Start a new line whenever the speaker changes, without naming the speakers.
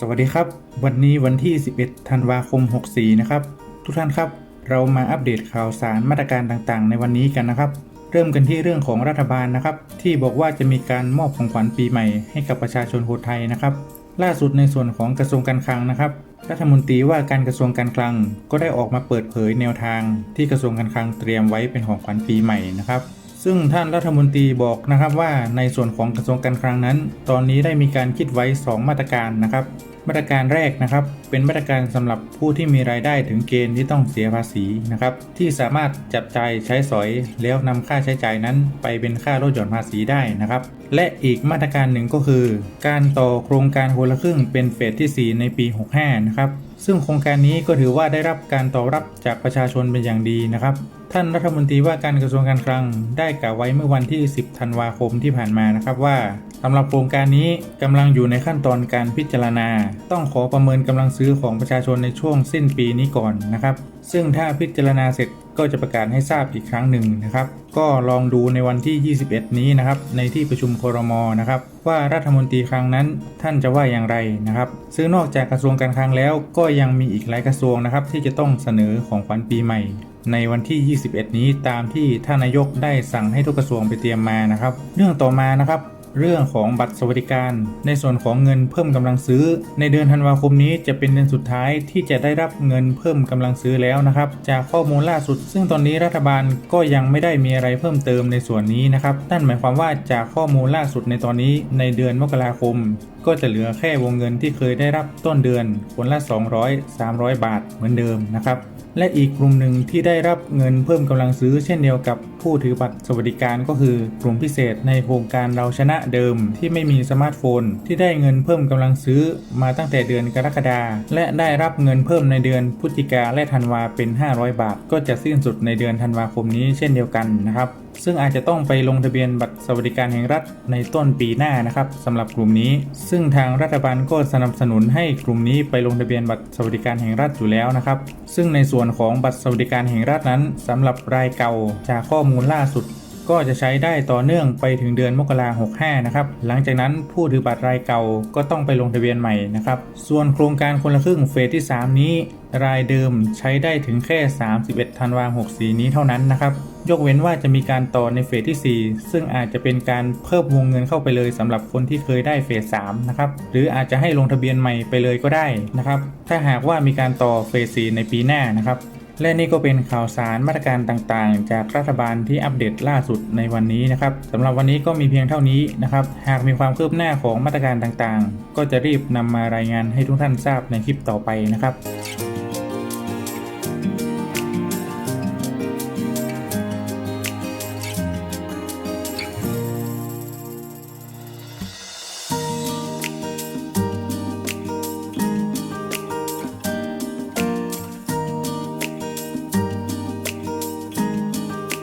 สวัสดีครับ วันนี้วันที่ 11 ธันวาคม 64 นะครับ ทุกท่านครับ เรามาอัปเดตข่าวสารมาตรการต่างๆ ในวันนี้กันนะครับ เริ่มกันที่เรื่องของรัฐบาลนะครับ ที่บอกว่าจะมีการมอบของขวัญปีใหม่ให้กับประชาชนคนไทยนะครับ ล่าสุดในส่วนของกระทรวงการคลังนะครับ รัฐมนตรีว่าการกระทรวงการคลังก็ได้ออกมาเปิดเผยแนวทาง ที่กระทรวงการคลังเตรียมไว้เป็นของขวัญปีใหม่นะครับ ซึ่งท่านรัฐมนตรีบอกนะครับว่าในส่วนของกระทรวงการคลังนั้น ตอนนี้ได้มีการคิดไว้ 2 มาตรการนะครับ มาตรการแรกนะครับ เป็นมาตรการสำหรับผู้ที่มีรายได้ถึงเกณฑ์ที่ต้องเสียภาษีนะครับ ที่สามารถจับจ่ายใช้สอยแล้วนำค่าใช้จ่ายนั้น ไปเป็นค่าลดหย่อนภาษีได้นะครับ และอีกมาตรการหนึ่งก็คือ การต่อโครงการคนละครึ่งเป็นเฟสที่ 4 ในปี 65 นะครับซึ่งโครงการนี้ก็ถือว่าได้รับการตอบรับจากประชาชนเป็นอย่างดีนะครับ ท่านรัฐมนตรีว่าการกระทรวงการคลังได้กล่าวไว้เมื่อวันที่ 10 ธันวาคมที่ผ่านมานะครับว่า สำหรับโครงการนี้กำลังอยู่ในขั้นตอนการพิจารณา ต้องขอประเมินกำลังซื้อของประชาชนในช่วงสิ้นปีนี้ก่อนนะครับ ซึ่งถ้าพิจารณาเสร็จก็จะประกาศให้ทราบอีกครั้งหนึ่งนะครับ ก็ลองดูในวันที่ 21 นี้นะครับ ในที่ประชุมครมนะครับ ว่ารัฐมนตรีครั้งนั้นท่านจะว่าอย่างไรนะครับ ซึ่งนอกจากกระทรวงการคลังแล้วก็ยังมีอีกหลายกระทรวงนะครับ ที่จะต้องเสนอของขวัญปีใหม่ ในวันที่ 21 นี้ตามที่ท่านนายกได้สั่งให้ทุกกระทรวงไปเตรียมมานะครับ เรื่องต่อมานะครับ เรื่องของบัตรสวัสดิการ ในส่วนของเงินเพิ่มกำลังซื้อ ในเดือนธันวาคมนี้จะเป็นเดือนสุดท้ายที่จะได้รับเงินเพิ่มกำลังซื้อแล้วนะครับ จากข้อมูลล่าสุด ซึ่งตอนนี้รัฐบาลก็ยังไม่ได้มีอะไรเพิ่มเติมในส่วนนี้นะครับนั่นหมายความว่าจากข้อมูลล่าสุดในตอนนี้ในเดือนมกราคม ก็จะเหลือแค่วงเงินที่เคยได้รับต้นเดือนคนละ 200 300 บาทเหมือนเดิมนะครับ และอีกกลุ่มหนึ่งที่ได้รับเงินเพิ่มกำลังซื้อเช่นเดียวกับผู้ถือบัตรสวัสดิการก็คือกลุ่มพิเศษในโครงการเราชนะเดิมที่ไม่มีสมาร์ทโฟน ที่ได้เงินเพิ่มกำลังซื้อมาตั้งแต่เดือนกรกฎาและได้รับเงินเพิ่มในเดือนพฤศจิกาและธันวาเป็น 500 บาท ก็จะสิ้นสุดในเดือนธันวาคมนี้เช่นเดียวกันนะครับ ซึ่งอาจจะต้องไปลงทะเบียนบัตรสวัสดิการแห่งรัฐในต้นปีหน้านะครับสำหรับกลุ่มนี้ ซึ่งทางรัฐบาลก็สนับสนุนให้กลุ่มนี้ไปลงทะเบียนบัตรสวัสดิการแห่งรัฐอยู่แล้วนะครับ ซึ่งในส่วนของบัตรสวัสดิการแห่งรัฐนั้นสำหรับรายเก่าจากข้อมูลล่าสุด ก็จะใช้ได้ต่อเนื่องไปถึงเดือนมกราคม65นะครับ หลังจากนั้นผู้ถือบัตรรายเก่าก็ต้องไปลงทะเบียนใหม่นะครับ ส่วนโครงการคนละครึ่งเฟสที่ 3 นี้ รายเดิมใช้ได้ถึงแค่ 31ธันวาคม64 นี้เท่านั้นนะครับ ยกเว้นว่าจะมีการต่อในเฟสที่ 4 ซึ่งอาจจะเป็นการเพิ่มวงเงินเข้าไปเลยสำหรับคนที่เคยได้เฟส3นะครับ หรืออาจจะให้ลงทะเบียนใหม่ไปเลยก็ได้นะครับ ถ้าหากว่ามีการต่อเฟส4ในปีหน้านะครับ และนี่ก็เป็นข่าวสารมาตรการต่างๆ จากรัฐบาลที่อัปเดตล่าสุดในวันนี้นะครับสำหรับวันนี้ก็มีเพียงเท่านี้นะครับ หากมีความคืบหน้าของมาตรการต่างๆ ก็จะรีบนำมารายงานให้ทุกท่านทราบในคลิปต่อไปนะครับ